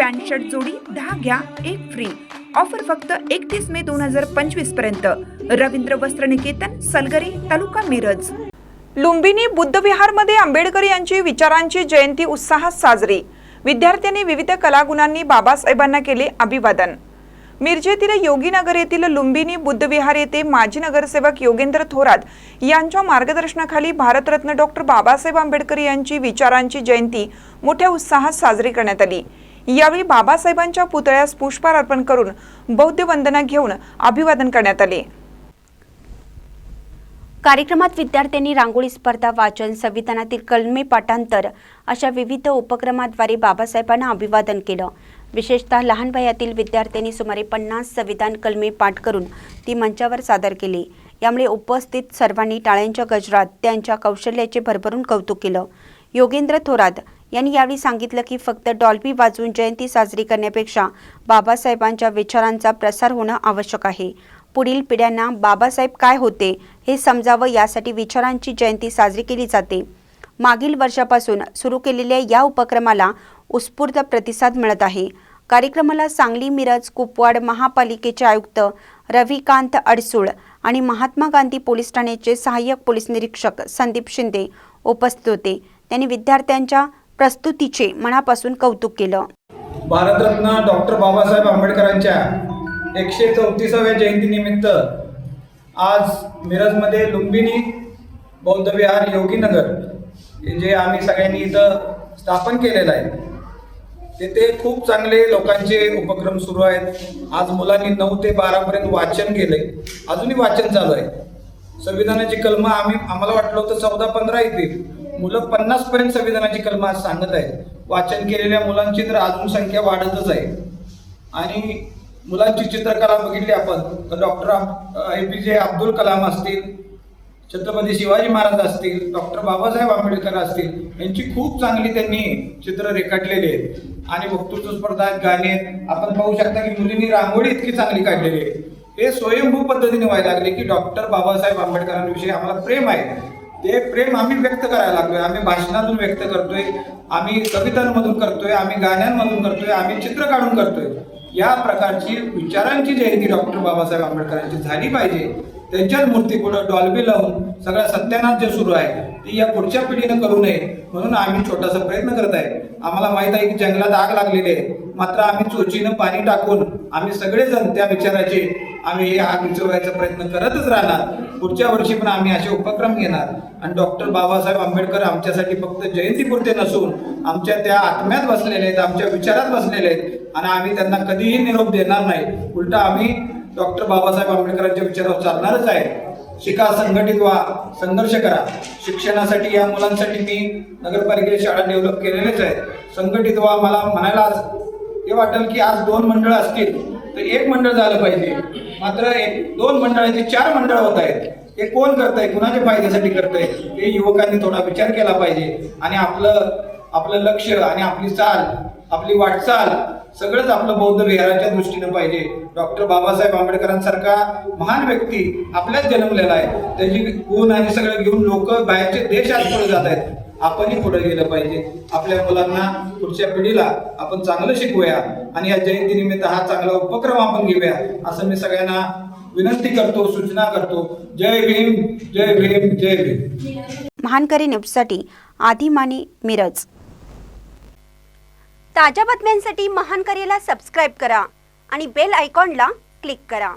Pant shirt जोडी दहा घ्या एक फ्री. ऑफर फक्त एकतीस मे दोन हजार पंचवीसपर्यंत. रवींद्र वस्त्र निकेतन सलगरी तालुका मिरज. लुंबिनी बुद्धविहारमध्ये आंबेडकर यांची विचारांची जयंती उत्साहात साजरी. विद्यार्थ्यांनी विविध कलागुणांनी बाबासाहेबांना केले अभिवादन. मिरजेतील योगीनगर येथील लुंबिनी बुद्धविहार येथे माजी नगरसेवक योगेंद्र थोरात यांच्या मार्गदर्शनाखाली भारतरत्न डॉक्टर बाबासाहेब आंबेडकर यांची विचारांची जयंती मोठ्या उत्साहात साजरी करण्यात आली. यावेळी बाबासाहेबांच्या पुतळ्यास पुष्पहार अर्पण करून बौद्ध वंदना घेऊन अभिवादन करण्यात आले. कार्यक्रमात विद्यार्थ्यांनी रांगोळी स्पर्धा वाचन संविधानातील कलमे पाठांतर अशा विविध उपक्रमाद्वारे बाबासाहेबांना अभिवादन केलं. विशेषतः लहान वयातील विद्यार्थ्यांनी सुमारे पन्नास संविधान कलमे पाठ करून ती मंचावर सादर केली. यामुळे उपस्थित सर्वांनी टाळ्यांच्या गजरात त्यांच्या कौशल्याचे भरभरून कौतुक केलं. योगेंद्र थोरात यांनी यावेळी सांगितलं की फक्त डॉल्बी वाजवून जयंती साजरी करण्यापेक्षा बाबासाहेबांच्या विचारांचा प्रसार होणं आवश्यक आहे. पुढील पिढ्यांना बाबासाहेब काय होते हे समजावं यासाठी विचारांची जयंती साजरी केली जाते. मागील वर्षापासून सुरू केलेल्या या उपक्रमाला उत्स्फूर्त प्रतिसाद मिळत आहे. कार्यक्रमाला सांगली मिरज कुपवाड महापालिकेचे आयुक्त रविकांत अडसूळ आणि महात्मा गांधी पोलीस ठाण्याचे सहाय्यक पोलीस निरीक्षक संदीप शिंदे उपस्थित होते. त्यांनी विद्यार्थ्यांच्या प्रस्तुतीचे मनापासून कौतुक केलं. भारतरत्न डॉक्टर बाबासाहेब आंबेडकरांच्या एकशे चौतीसाव्या जयंतीनिमित्त आज मिरजमध्ये लुंबिनी बौद्धविहार योगीनगर जे आम्ही सगळ्यांनी इथं स्थापन केलेलं आहे तिथे खूप चांगले लोकांचे उपक्रम सुरू आहेत. आज मुलांनी नऊ ते बारापर्यंत वाचन केलं आहे अजूनही वाचन चालू आहे. संविधानाची कलमं आम्ही आम्हाला वाटलं होतं चौदा पंधरा येतील. मुलं पन्नास पर्यंत संविधानाची कलम आज सांगत आहेत. वाचन केलेल्या मुलांची तर अजून संख्या वाढतच आहे. आणि मुलांची चित्रकला बघितली आपण तर डॉक्टर ए पी जे अब्दुल कलाम असतील छत्रपती शिवाजी महाराज असतील डॉक्टर बाबासाहेब आंबेडकर असतील यांची खूप चांगली त्यांनी चित्र रेखाटलेली आहेत. आणि वक्तृत्व स्पर्धा आहेत गाणे आपण पाहू शकता की मुलींनी रांगोळी इतकी चांगली काढलेली आहे. हे स्वयंभू पद्धतीने व्हायला लागले की डॉक्टर बाबासाहेब आंबेडकरांविषयी आम्हाला प्रेम आहे. ते प्रेम आम्ही व्यक्त करायला लागलोय. आम्ही भाषणातून व्यक्त करतोय. आम्ही कवितांमधून करतोय. आम्ही गाण्यांमधून करतोय. आम्ही चित्र काढून करतोय. या प्रकारची विचारांची जयंती डॉक्टर बाबासाहेब आंबेडकरांची झाली पाहिजे. त्यांच्याच मूर्तीपुढं डॉल्बी लावून सगळा सत्यानाश जे सुरू आहे ती या पुढच्या पिढीनं करू नये म्हणून आम्ही छोटासा प्रयत्न करत आहे. आम्हाला माहीत आहे की जंगलात आग लागलेली आहे. मात्र आम्ही चोचीनं पाणी टाकून आम्ही सगळेजण त्या विचाराचे आम्ही हे आग विचवायचा प्रयत्न करतच राहणार. पुढच्या वर्षी पण आम्ही असे उपक्रम घेणार. आणि डॉक्टर बाबासाहेब आंबेडकर आमच्यासाठी फक्त जयंतीपुरते नसून आमच्या त्या आत्म्यात बसलेले आहेत आमच्या विचारात बसलेले आहेत. आणि आम्ही त्यांना कधीही निरोप देणार नाही. उलटा आम्ही डॉक्टर बाबासाहेब आंबेडकरांच्या विचारावर चालणारच आहे. शिका संघटित व्हा संघर्ष करा. शिक्षणासाठी या मुलांसाठी मी नगरपालिकेच्या शाळा डेव्हलप केलेलेच आहेत संघटित व्हा मला म्हणायला हे वाटेल की आज दोन मंडळ असतील तर एक मंडळ झालं पाहिजे. मात्र एक दोन मंडळाचे चार मंडळ होत आहेत. हे कोण करतंय कुणाच्या फायद्यासाठी करतंय हे युवकांनी थोडा विचार केला पाहिजे. आणि आपलं आपलं लक्ष आणि आपली चाल आपली वाटचाल सगळंच आपलं बौद्ध विहाराच्या दृष्टीनं पाहिजे. डॉक्टर बाबासाहेब आंबेडकरांसारखा महान व्यक्ती आपल्याच जन्मलेला आहे. त्याची गुण आणि सगळं घेऊन लोक बाहेरचे देश आज पुढे जात आहेत. आपणही पुढे गेलं पाहिजे. आपल्या मुलांना पुढच्या पिढीला आपण चांगलं शिकवूया आणि या जयंतीनिमित्त हा चांगला उपक्रम आपण घेऊया असं मी सगळ्यांना विनंती करतो सूचना करतो. जय भीम जय भीम जय भीम. महानकरी न्यूजसाठी आधी माने मिरज. ताज्या बातम्यांसाठी महानकरीला सबस्क्राईब करा आणि बेल आयकॉनला क्लिक करा.